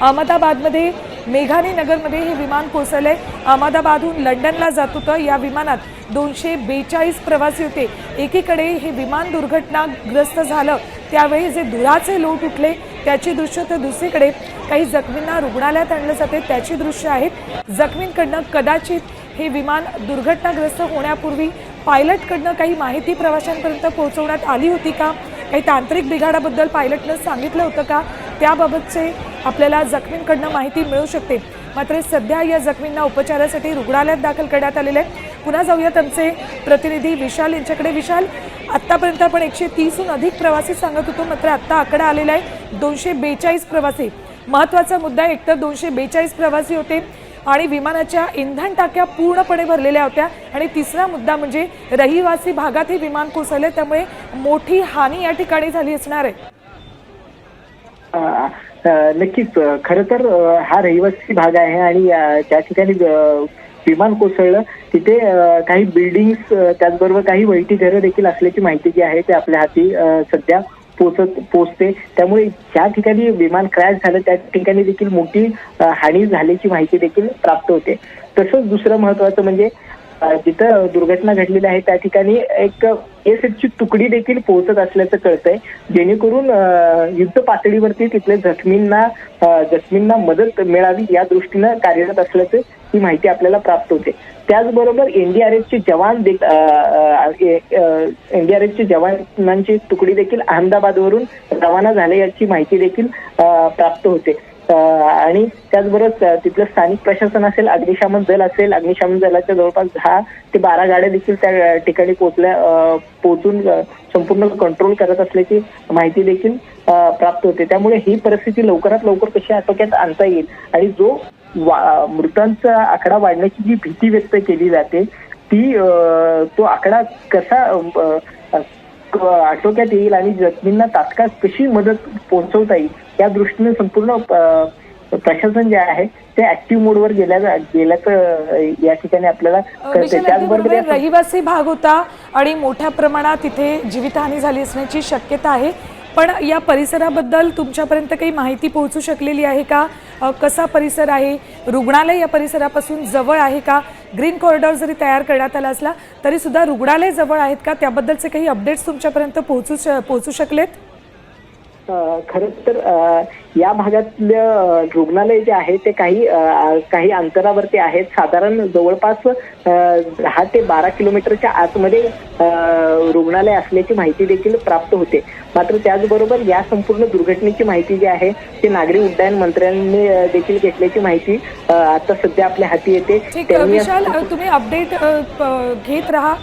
अहमदाबादमध्ये मेघानी नगरमध्ये हे विमान कोसळले अहमदाबादहून लंडनला जात होतं. या विमानात दोनशे बेचाळीस प्रवासी होते. एकीकडे हे विमान दुर्घटनाग्रस्त झालं. त्यावेळी जे धुराचे लोट उठले त्याची दृश्य तर दुसरीकडे. काही जखमींना रुग्णालयात आणलं जाते त्याची दृश्य आहेत. जखमींकडनं कदाचित हे विमान दुर्घटनाग्रस्त होण्यापूर्वी पायलटकडनं काही माहिती प्रवाशांपर्यंत पोहोचवण्यात आली होती का? काही तांत्रिक बिघाडाबद्दल पायलटनं सांगितलं होतं का? त्याबाबतचे आपल्याला जखमींकडनं माहिती मिळू शकते. मात्र सध्या या जखमींना उपचारासाठी रुग्णालयात दाखल करण्यात आलेले आहे पुन्हा जाऊयात आमचे प्रतिनिधी विशाल यांच्याकडे. विशाल आत्तापर्यंत आपण एकशे तीसहून अधिक प्रवासी सांगत होतो मात्र आत्ता आकडा आलेला आहे दोनशे बेचाळीस प्रवासी. महत्त्वाचा मुद्दा एकतर दोनशे बेचाळीस प्रवासी होते आणि विमानाच्या इंधन टाक्या पूर्णपणे भरलेल्या होत्या. आणि तिसरा मुद्दा म्हणजे रहिवासी भागातही विमान कोसळले त्यामुळे मोठी हानी या ठिकाणी झाली असणार आहे. नक्कीच. खर खरं तर हा रहिवासी भाग आहे आणि त्या ठिकाणी विमान कोसळलं. तिथे काही बिल्डिंग्स त्याचबरोबर काही वैटी घरं देखील असल्याची माहिती जी आहे ते आपल्या हाती सध्या पोचत पोचते. त्यामुळे ज्या ठिकाणी विमान क्रॅश झालं त्या ठिकाणी देखील मोठी हानी झाल्याची माहिती देखील प्राप्त होते. तसंच दुसरं महत्वाचं म्हणजे जिथं दुर्घटना घडलेली आहे त्या ठिकाणी एक एस ची तुकडी देखील पोहोचत असल्याचं कळतंय. जेणेकरून युद्ध पातळीवरती तिथल्या जखमींना जखमींना मदत मिळावी या दृष्टीनं कार्यरत असल्याचं ही माहिती आपल्याला प्राप्त होते. त्याचबरोबर एनडीआरएफचे जवान एनडीआरएफचे जवानांची तुकडी देखील अहमदाबादवरून रवाना झाले याची माहिती देखील प्राप्त होते. आणि त्याचबरोबर तिथलं स्थानिक प्रशासन असेल अग्निशमन दल असेल अग्निशमन दलाच्या जवळपास दहा ते बारा गाड्या देखील त्या ठिकाणी पोहोचल्या पोचून पोहोचून संपूर्ण कंट्रोल करत असल्याची माहिती देखील प्राप्त होते. त्यामुळे ही परिस्थिती लवकरात लवकर कशी आटोक्यात आणता येईल आणि जो मृतांचा आकडा वाढण्याची जी भीती व्यक्त केली जाते ती तो आकडा कसा आटोक्यात येईल आणि जखमींना तात्काळ कशी मदत पोहोचवता येईल या दृष्टीने संपूर्ण प्रशासन जे आहे ते ऍक्टिव्ह मोडवर गेल्या गेल्याचं या ठिकाणी आपल्याला त्याचबरोबर. रहिवासी भाग होता आणि मोठ्या प्रमाणात तिथे जीवितहानी झाली असण्याची शक्यता आहे पण या परिसराबद्दल तुमच्यापर्यंत काही माहिती पोहोचू शकलेली आहे का? कसा परिसर आहे? रुग्णालय या परिसरापासून जवळ आहे का? ग्रीन कॉरिडॉर जरी तयार करण्यात आला असला तरीसुद्धा रुग्णालय जवळ आहेत का? त्याबद्दलचे काही अपडेट्स तुमच्यापर्यंत पोहोचू श- पोहोचू शकलेत? खर तर या भागातलं रुग्णालय जे आहे ते काही काही अंतरावरती आहेत. साधारण जवळपास दहा ते बारा किलोमीटरच्या आतमध्ये रुग्णालय असल्याची माहिती देखील प्राप्त होते. मात्र त्याचबरोबर या संपूर्ण दुर्घटनेची माहिती जी आहे ती नागरी उड्डयन मंत्र्यांनी देखील घेतल्याची माहिती आता सध्या आपल्या हाती येते. विशाल तुम्ही अपडेट घेत राहा.